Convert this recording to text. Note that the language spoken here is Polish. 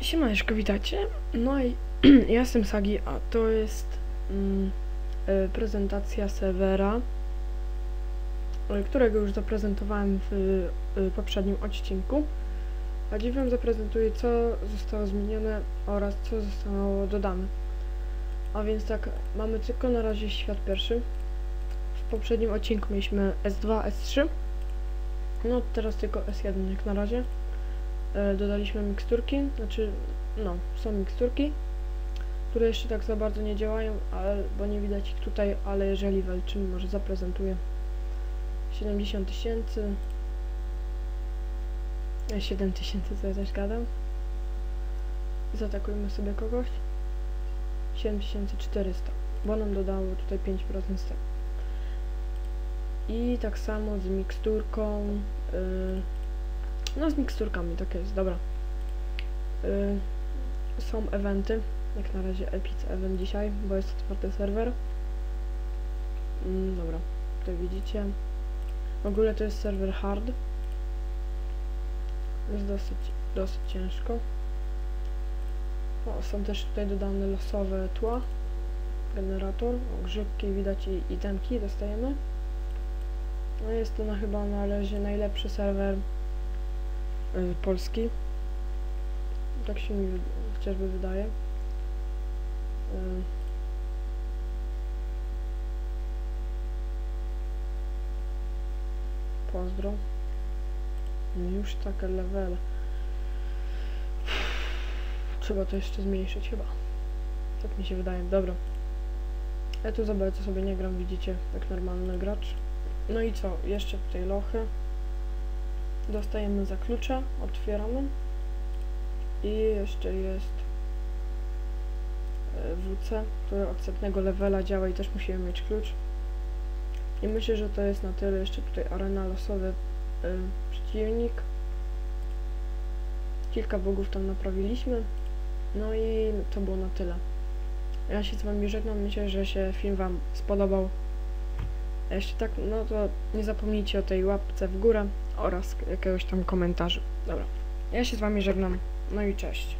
Siemaneczko, witajcie. No i ja jestem Sagi, a to jest mm, e, prezentacja serwera, e, którego już zaprezentowałem w e, poprzednim odcinku. A dziś wam zaprezentuję, co zostało zmienione oraz co zostało dodane. A więc tak, mamy tylko na razie świat pierwszy. W poprzednim odcinku mieliśmy S2, S3. No teraz tylko S1 jak na razie dodaliśmy miksturki, znaczy, no, są miksturki, które jeszcze tak za bardzo nie działają, ale, bo nie widać ich tutaj, ale jeżeli walczymy, może zaprezentuję. 70 tysięcy, e, 7 tysięcy, co ja też gadam. Zaatakujmy sobie kogoś. 7400, bo nam dodało tutaj 5% z tego. I tak samo z miksturką. Yy, no z miksturkami, tak jest, dobra. Y, są eventy, jak na razie Epic Event dzisiaj, bo jest otwarty serwer. Mm, dobra, tutaj widzicie. W ogóle to jest serwer hard. Jest dosyć, dosyć ciężko. O, są też tutaj dodane losowe tła. Generator, o, grzybki widać i itemki dostajemy. No jest to na chyba na razie najlepszy serwer polski. Tak się mi chociażby wydaje. Y, Pozdro. No Już takie levele. Trzeba to jeszcze zmniejszyć chyba. Tak mi się wydaje. Dobra. Ja tu za bardzo sobie nie gram, widzicie, jak normalny gracz. No i co? Jeszcze tutaj lochy. Dostajemy za klucze, otwieramy. I jeszcze jest e, WC, który od setnego levela działa i też musimy mieć klucz. I myślę, że to jest na tyle. Jeszcze tutaj arena losowy y, przeciwnik. Kilka bogów tam naprawiliśmy. No i to było na tyle. Ja się z wami żegnam. Myślę, że się film wam spodobał. A Jeszcze tak, no to nie zapomnijcie o tej łapce w górę oraz jakiegoś tam komentarza. Dobra. Ja się z wami żegnam. No i cześć.